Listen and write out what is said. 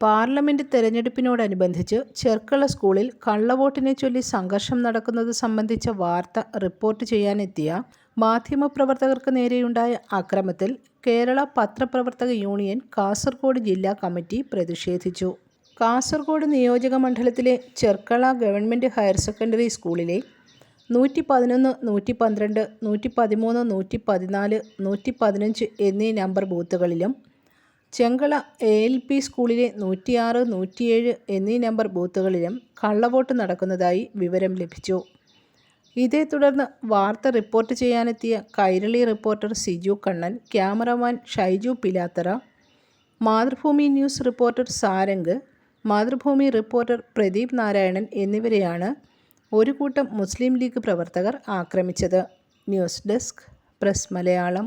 Parliament തെരഞ്ഞെടുപ്പിനോടനുബന്ധിച്ച് Cherkala സ്കൂളിൽ കള്ളവോട്ടിനെ ചൊല്ലി സംഘർഷം നടക്കുന്നത് സംബന്ധിച്ച വാർത്ത റിപ്പോർട്ട് ചെയ്യാനെത്തിയ മാധ്യമപ്രവർത്തകർക്ക് നേരെയുണ്ടായ അക്രമത്തിൽ കേരള പത്രപ്രവർത്തക യൂണിയൻ കാസർഗോഡ് ജില്ലാ കമ്മിറ്റി പ്രതിഷേധിച്ചു. കാസർഗോഡ് നിയോജക മണ്ഡലത്തിലെ ചെർക്കള ഗവൺമെന്റ് ഹയർ സെക്കൻഡറി സ്കൂളിലെ നൂറ്റി പതിനൊന്ന് നൂറ്റി പന്ത്രണ്ട് നൂറ്റി പതിമൂന്ന് നൂറ്റി പതിനാല് നൂറ്റി പതിനഞ്ച് എന്നീ നമ്പർ ബൂത്തുകളിലും ചെങ്കള എ. എൽ. പി. സ്കൂളിലെ നൂറ്റിയാറ്, നൂറ്റിയേഴ് എന്നീ നമ്പർ ബൂത്തുകളിലും കള്ളവോട്ട് നടക്കുന്നതായി വിവരം ലഭിച്ചു. ഇതേ തുടർന്ന് വാർത്ത report ചെയ്യാനെത്തിയ Kairali reporter Siju Kannan, cameraman Shaiju Pilathara, Mathrubhumi news reporter Sarang, Mathrubhumi reporter Pradeep Narayanan എന്നിവരെയാണ് ഒരു കൂട്ടം മുസ്ലിം ലീഗ് പ്രവർത്തകർ ആക്രമിച്ചത്. News desk press Malayalam